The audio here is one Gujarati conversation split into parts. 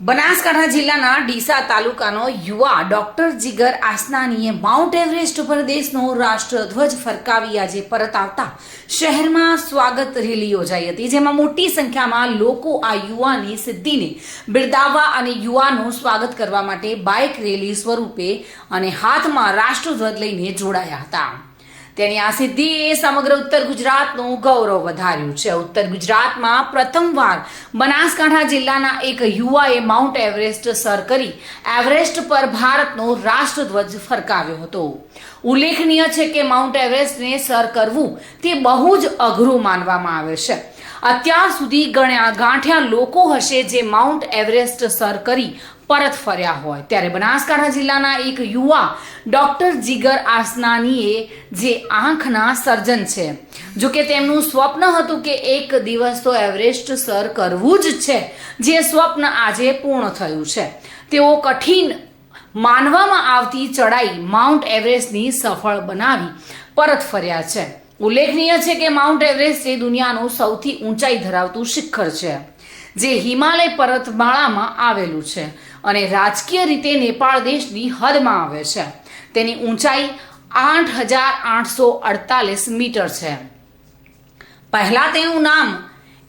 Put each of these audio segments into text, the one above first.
બનાસકાંઠા જિલ્લાના ડીસા તાલુકાનો યુવા ડોક્ટર જીગર આસનાનીએ માઉન્ટ એવરેસ્ટ પર દેશનો રાષ્ટ્રધ્વજ ફરકાવી આજે પરત આવતા શહેરમાં સ્વાગત રેલી યોજાઈ હતી, જેમાં મોટી સંખ્યામાં લોકો આ યુવાની સિદ્ધિને બિરદાવવા અને યુવાનો સ્વાગત કરવા માટે બાઇક રેલી સ્વરૂપે અને હાથમાં રાષ્ટ્રધ્વજ લઈને જોડાયા હતા. તેની આ સિદ્ધિએ સમગ્ર ઉત્તર ગુજરાતનું ગૌરવ વધાર્યું છે. ઉત્તર ગુજરાતમાં પ્રથમવાર બનાસકાંઠા જિલ્લાના એક યુવાએ માઉન્ટ એવરેસ્ટ સર કરી એવરેસ્ટ પર ભારતનો રાષ્ટ્રધ્વજ ફરકાવ્યો હતો. ઉલ્લેખનીય છે કે માઉન્ટ એવરેસ્ટને સર કરવું તે બહુ જ અઘરું માનવામાં આવે છે. અત્યાર સુધી ગણ્યા ગાંઠ્યા લોકો હશે જે માઉન્ટ એવરેસ્ટ સર કરી પરત ફર્યા હોય. ત્યારે બનાસકાંઠા જિલ્લાના એક યુવા ડોક્ટર જીગર આસનાનીએ જે આંખના સર્જન છે જો કે તેમનું સ્વપ્ન હતું કે એક દિવસ તો એવરેસ્ટ સર કરવું જ છે, જે સ્વપ્ન આજે પૂર્ણ થયું છે. તેઓ કઠિન માનવામાં આવતી ચડાઈ માઉન્ટ એવરેસ્ટની સફળ બનાવી પરત ફર્યા છે. ઉલ્લેખનીય છે કે માઉન્ટ એવરેસ્ટ એ દુનિયાનું સૌથી ઊંચાઈ ધરાવતું શિખર છે, જે હિમાલય પર્વતમાળામાં આવેલું છે. અને રાજકીય રીતે નેપાળ દેશની હદમાં આવે છે. તેની ઊંચાઈ આઠ હજાર આઠસો અડતાલીસ મીટર છે. પહેલા તેનું નામ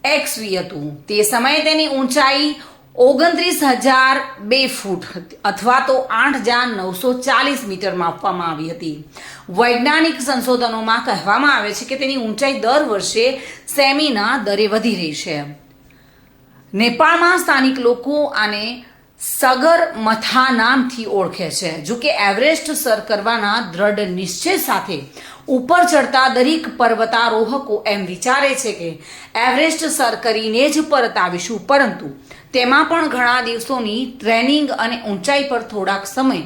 એક્સવી હતું. તે સમયે તેની ઊંચાઈ ઓગણત્રીસ હજાર બે ફૂટ અથવા તો આઠ હજાર નવસો ચાલીસ મીટર માપવામાં આવી હતી. વૈજ્ઞાનિક સંશોધનોમાં કહેવામાં આવે છે કે તેની ઊંચાઈ દર વર્ષે સેમીના દરે વધી રહી છે. નેપાળમાં સ્થાનિક લોકો આને સગર મથા નામથી ઓળખે છે. જો કે એવરેસ્ટ સર કરવાના દ્રઢ નિશ્ચય સાથે ઉપર ચડતા દરેક પર્વતારોહકો એમ વિચારે છે કે એવરેસ્ટ સર કરીને જ પરત આવીશું. પરંતુ તેમાં પણ ઘણા દિવસોની ટ્રેનિંગ અને ઊંચાઈ પર થોડાક સમય,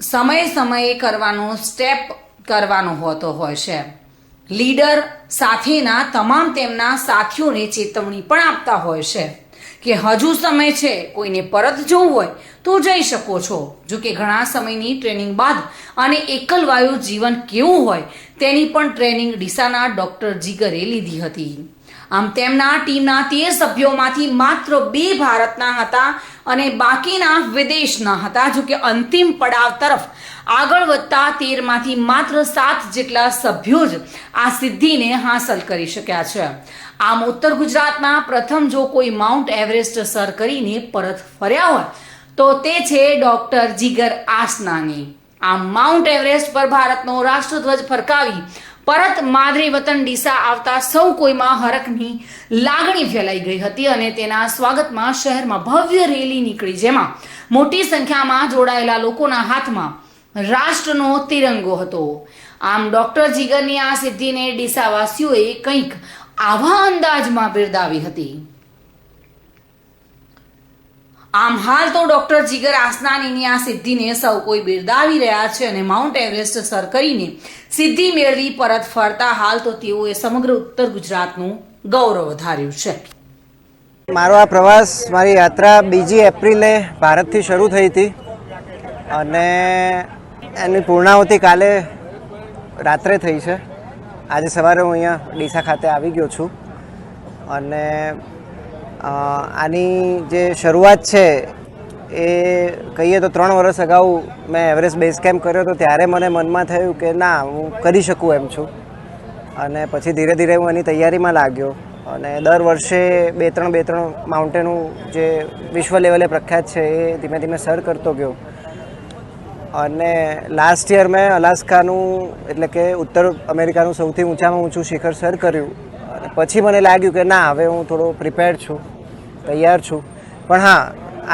સમયે સમયે કરવાનો, સ્ટેપ કરવાનો હોતો હોય છે. લીડર સાથેના તમામ તેમના સાથીઓને ચેતવણી પણ આપતા હોય છે. કે હજુ સમય છે કોઈને પરત જવું હોય તો જઈ શકો છો. જો કે ઘણા સમયની ટ્રેનિંગ બાદ અને એકલવાયુ જીવન કેવું હોય તેની પણ ટ્રેનિંગ ડીસાના ડોક્ટર જીગરે લીધી હતી. આમ તેમના ટીમના તેર સભ્યોમાંથી માત્ર બે ભારતના હતા અને બાકીના વિદેશના હતા. જો કે અંતિમ પડાવ તરફ આગળ વધતા તેરમાંથી માત્ર સાત જેટલા સભ્યો જ આ સિદ્ધિને હાંસલ કરી શક્યા છે. આમ ઉત્તર ગુજરાતમાં પ્રથમ જો કોઈ માઉન્ટ એવરેસ્ટ સર કરીને પરત ફર્યા હોય તો તે છે ડોક્ટર જીગર આસનાની. આમ માઉન્ટ એવરેસ્ટ પર ભારતનો રાષ્ટ્રધ્વજ ફરકાવી પરત માદરે વતન ડીસા આવતા સૌ કોઈમાં હરખની લાગણી ફેલાઈ ગઈ હતી અને તેના સ્વાગતમાં શહેરમાં ભવ્ય રેલી નીકળી જેમાં મોટી સંખ્યામાં જોડાયેલા લોકોના હાથમાં રાષ્ટ્રનો તિરંગો હતો. આમ ડોક્ટર જીગરની આ સિદ્ધિને ડીસાવાસીઓએ કંઈક આવા અંદાજમાં બિરદાવી હતી. આમ હાલ તો ડોક્ટર જીગર આસનાનીની આ સિદ્ધિને સૌ કોઈ બિરદાવી રહ્યા છે અને માઉન્ટ એવરેસ્ટ સર કરીને સિદ્ધિ મેળવી પરત ફરતા હાલ તો તેઓએ સમગ્ર ઉત્તર ગુજરાતનું ગૌરવ વધાર્યું છે. મારો આ પ્રવાસ, મારી યાત્રા બીજી એપ્રિલે ભારતથી શરૂ થઈ હતી અને એની પૂર્ણાહુતિ કાલે રાત્રે થઈ છે. આજે સવારે હું અહીંયા ડીસા ખાતે આવી ગયો છું અને આની જે શરૂઆત છે, એ કહીએ તો ત્રણ વર્ષ અગાઉ મેં એવરેસ્ટ બેઝ કેમ્પ કર્યો હતો, ત્યારે મને મનમાં થયું કે ના, હું કરી શકું એમ છું. અને પછી ધીરે ધીરે હું એની તૈયારીમાં લાગ્યો. અને દર વર્ષે બે ત્રણ બે ત્રણ માઉન્ટેનું જે વિશ્વ લેવલે પ્રખ્યાત છે, એ ધીમે ધીમે સર કરતો ગયો. અને લાસ્ટ યર મેં અલાસ્કાનું એટલે કે ઉત્તર અમેરિકાનું સૌથી ઊંચામાં ઊંચું શિખર સર કર્યું. અને પછી મને લાગ્યું કે ના, હવે હું થોડો પ્રિપેર્ડ છું. તૈયાર છું. પણ હા,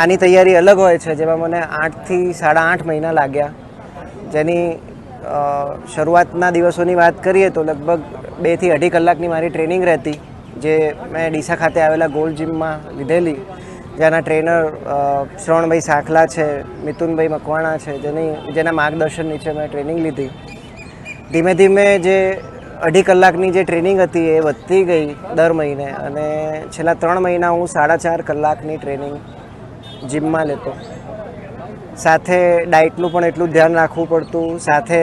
આની તૈયારી અલગ હોય છે, જેમાં મને આઠથી સાડા આઠ મહિના લાગ્યા. જેની શરૂઆતના દિવસોની વાત કરીએ તો લગભગ બેથી અઢી કલાકની મારી ટ્રેનિંગ રહેતી, જે મેં ડીસા ખાતે આવેલા ગોલ્ડ જીમમાં લીધેલી. જેના ટ્રેનર શ્રવણભાઈ સાખલા છે, મિથુનભાઈ મકવાણા છે, જેની, જેના માર્ગદર્શન નીચે મેં ટ્રેનિંગ લીધી. ધીમે ધીમે જે અઢી કલાકની જે ટ્રેનિંગ હતી એ વધતી ગઈ દર મહિને અને છેલ્લા ત્રણ મહિના હું સાડા ચાર કલાકની ટ્રેનિંગ જીમમાં લેતો. સાથે ડાયટનું પણ એટલું ધ્યાન રાખવું પડતું, સાથે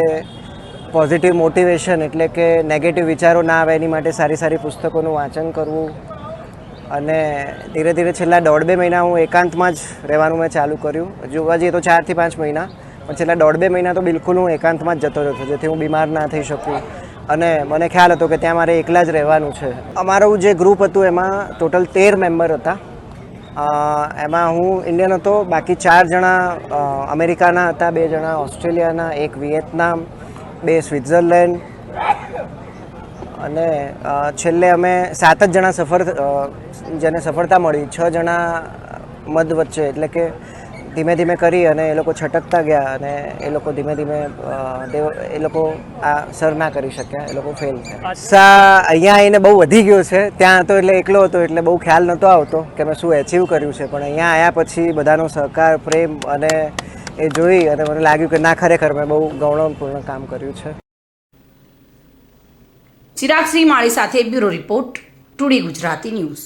પોઝિટિવ મોટિવેશન એટલે કે નેગેટિવ વિચારો ના આવે એની માટે સારી સારી પુસ્તકોનું વાંચન કરવું. અને ધીરે ધીરે છેલ્લા દોઢ બે મહિના હું એકાંતમાં જ રહેવાનું મેં ચાલુ કર્યું. જોવા જઈએ તો ચારથી પાંચ મહિના, પણ છેલ્લા દોઢ બે મહિના તો બિલકુલ હું એકાંતમાં જ જતો રહ્યો જેથી હું બીમાર ના થઈ શકું. અને મને ખ્યાલ હતો કે ત્યાં મારે એકલા જ રહેવાનું છે. અમારું જે ગ્રુપ હતું એમાં ટોટલ તેર મેમ્બર હતા. એમાં હું ઇન્ડિયન હતો, બાકી ચાર જણા અમેરિકાના હતા, બે જણા ઓસ્ટ્રેલિયાના, એક વિયેતનામ, બે સ્વિટ્ઝરલેન્ડ. અને છેલ્લે અમે સાત જ જણા સફળ જેને સફળતા મળી, છ જણા મધ વચ્ચે, એટલે કે ધીમે ધીમે કરી અને એ લોકો છટકતા ગયા અને એ લોકો ધીમે ધીમે એ લોકો આ સર ના કરી શક્યા એ લોકો ફેલ થયા. સા અહીંયા આવીને બહુ વધી ગયો છે. ત્યાં તો એટલે એકલો હતો એટલે બહુ ખ્યાલ નહોતો આવતો કે મેં શું એચીવ કર્યું છે. પણ અહીંયા આવ્યા પછી બધાનો સહકાર પ્રેમ અને એ જોઈ અને મને લાગ્યું કે ના ખરેખર મેં બહુ ગૌરવપૂર્ણ કામ કર્યું છે. ચિરાગ શ્રી માળી સાથે bureau report today Gujarati news.